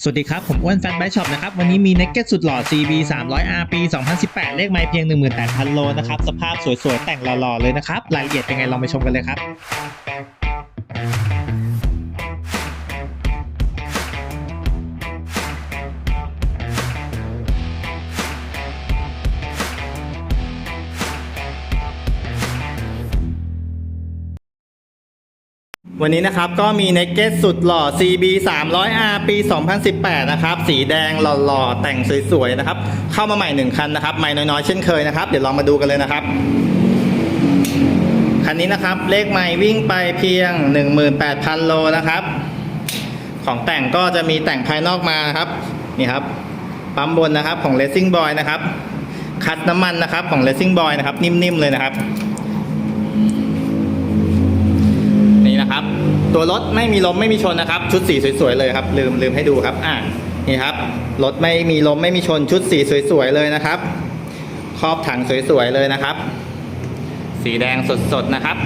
สวัสดีครับ ผมอ้วนแฟนไบช็อปนะครับ วันนี้มีเน็กเก็ตสุดหล่อ CB 300R ปี 2018 เลขไม้เพียง 18,000 โลนะครับ สภาพสวยๆ แต่งหล่อๆ เลยนะครับ รายละเอียดเป็นไงลองไปชมกันเลยครับ วันนี้นะครับก็มีเน k เก็ตสุดหล่อ CB 300R ปี 2018 นะครับ สีแดงหล่อๆ แต่งสวยๆ นะครับ เข้ามาใหม่1คันนะครับใหม่น้อยๆ เช่นเคยนะครับ เดี๋ยวลองมาดูกันเลยนะครับ คันนี้นะครับ เลขใหม่วิ่งไปเพียง 18,000 โลนะครับ ของแต่งก็จะมีแต่งภายนอกมานะครับ นี่ครับ ปั๊มบนนะครับของ Racing Boy นะครับ คัดน้ำมันนะครับของ Racing Boy นะครับ นิ่มๆ เลยนะครับ นะครับ ตัวรถไม่มีล้มไม่มีชนนะครับ ชุดสีสวยๆเลยครับ ลืมลืมให้ดูครับอ่านี่ครับรถไม่มีล้มไม่มีชนชุดสีสวยๆเลยนะครับ ครอบถังสวยๆเลยนะครับ สีแดงสดๆนะครับ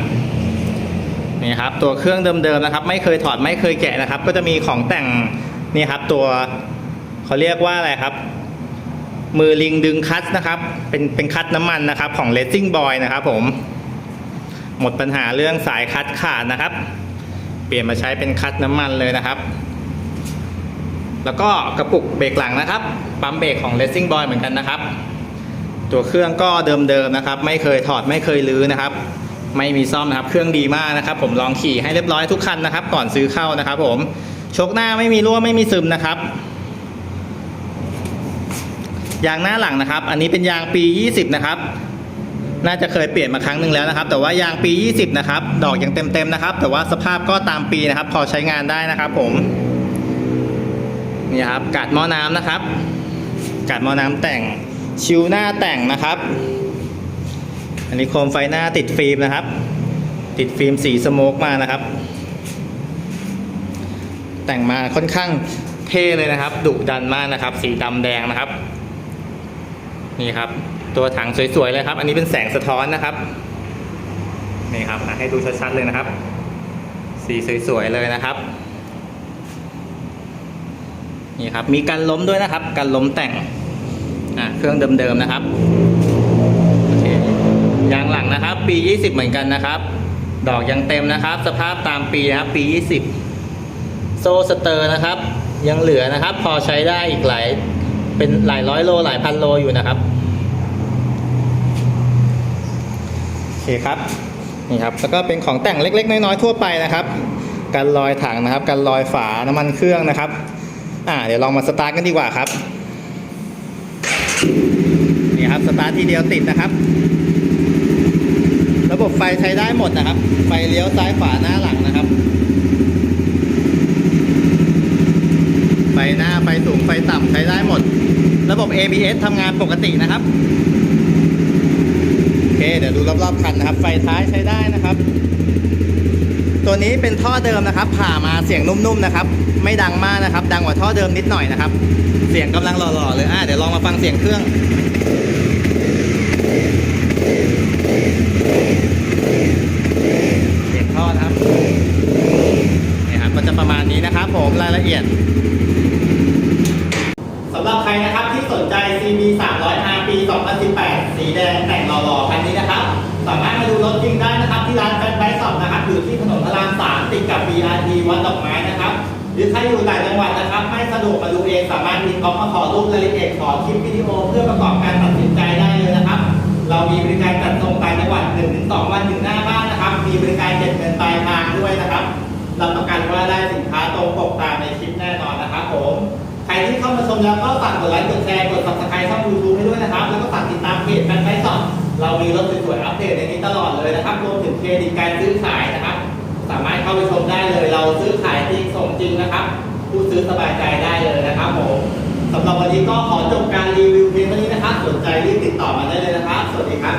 นี่ครับตัวเครื่องเดิมๆนะครับ ไม่เคยถอดไม่เคยแกะนะครับ ก็จะมีของแต่งนี่ครับ ตัวเขาเรียกว่าอะไรครับ มือลิงดึงคัตนะครับ เป็นเป็นคัตน้ำมันนะครับ ของ Racing Boy นะครับผม หมดปัญหาเรื่องสายคัดขาดนะครับ เปลี่ยนมาใช้เป็นคัดน้ำมันเลยนะครับ แล้วก็กระปุกเบรกหลังนะครับ ปั๊มเบรกของ Racing Boy เหมือนกันนะครับ ตัวเครื่องก็เดิมๆนะครับ ไม่เคยถอดไม่เคยลื้อนะครับ ไม่มีซ่อมนะครับ เครื่องดีมากนะครับ ผมลองขี่ให้เรียบร้อยทุกคันนะครับ ก่อนซื้อเข้านะครับ ผมชกหน้าไม่มีรั่วไม่มีซึมนะครับยางหน้าหลังนะครับ อันนี้เป็นยางปี 20 นะครับ น่าจะเคยเปลี่ยนมาครั้งหนึ่งแล้วนะครับ แต่ว่ายางปี 20 นะครับ ดอกยังเต็มๆนะครับ แต่ว่าสภาพก็ตามปีนะครับ พอใช้งานได้นะครับ ผมนี่ครับกาดหม้อน้ำนะครับ กาดหม้อน้ำแต่งชิวหน้าแต่งนะครับ อันนี้โคมไฟหน้าติดฟิล์มนะครับ ติดฟิล์มสีสโมกมานะครับ แต่งมาค่อนข้างเท่เลยนะครับดุดันมากนะครับ สีดำแดงนะครับ นี่ครับ ตัวถังสวยๆเลยครับ อันนี้เป็นแสงสะท้อนนะครับ นี่ครับให้ดูชัดๆเลยนะครับ สีสวยๆเลยนะครับนี่ครับมีการล้มด้วยนะครับการล้มแต่งอะเครื่องเดิมๆนะครับอเคยางหลังนะครับ ปี 20 เหมือนกันนะครับ ดอกยังเต็มนะครับ สภาพตามปีนะครับ ปี 20 โซ่สเตอร์นะครับ ยังเหลือนะครับ พอใช้ได้อีกหลาย เป็นหลายร้อยโลหลายพันโลอยู่นะครับโอเคครับนี่ครับแล้วก็เป็นของแต่งเล็ก ๆ น้อยๆทั่วไปนะครับการลอยถังนะครับการลอยฝาน้ำมันเครื่องนะครับอ่าเดี๋ยวลองมาสตาร์ทกันดีกว่าครับนี่ครับสตาร์ททีเดียวติดนะครับ ระบบไฟใช้ได้หมดนะครับ ไฟเลี้ยวซ้ายขวาหน้าหลังนะครับไฟหน้าไฟสูงไฟต่ำใช้ได้หมด ระบบ ABS ทำงานปกตินะครับโอเคเดี๋ยวดูรอบๆคันนะครับ ไฟท้ายใช้ได้นะครับ ตัวนี้เป็นท่อเดิมนะครับ ผ่ามาเสียงนุ่มๆนะครับ ไม่ดังมากนะครับ ดังกว่าท่อเดิมนิดหน่อยนะครับ เสียงกำลังหล่อๆเลยอะเดี๋ยวลองมาฟังเสียงเครื่อง เสียงท่อนะครับนี่ครับก็จะประมาณนี้นะครับผมรายละเอียด สำหรับใครนะครับ ที่สนใจ CB 300R ปี 2018 สีแดงแต่งหล่อๆคันนี้นะครับ สามารถมาดูรถจริงได้นะครับ ที่ร้านแฟนไบสอบนะครับ อยู่ที่ถนนพระราม 3 ติดกับ BRT วัดดอกไม้นะครับ หรือใครอยู่ต่างจังหวัดนะครับ ไม่สะดวกมาดูเอง สามารถมีก๊อมาขอรูปรายละเอียดขอคลิปวิดีโอเพื่อประกอบการตัดสินใจได้เลยนะครับ เรามีบริการจัดส่งต่างจังหวัด 1-2 วันถึงหน้าบ้านนะครับ มีบริการเก็บเงินปลายทางด้วยนะครับรับประกันว่าได้สินค้าตรงปกตามในคลิปแน่นอนนะครับผม ใครที่เข้ามาชมแล้วก็ฝากกดไลค์กดแชร์กด subscribe ช่อง YouTube ให้ด้วยนะครับ แล้วก็ฝากติดตามเพจแฟนไฟสอบเรามีรถสวยๆอัปเดตในนี้ตลอดเลยนะครับรวมถึงเครดิตการซื้อขายนะครับ สามารถเข้าไปชมได้เลย เราซื้อขายจริงส่งจริงนะครับ ผู้ซื้อสบายใจได้เลยนะครับผมสำหรับวันนี้ก็ขอจบการรีวิวเพียงเท่านี้นะครับสนใจรีบติดต่อมาได้เลยนะครับ สวัสดีครับ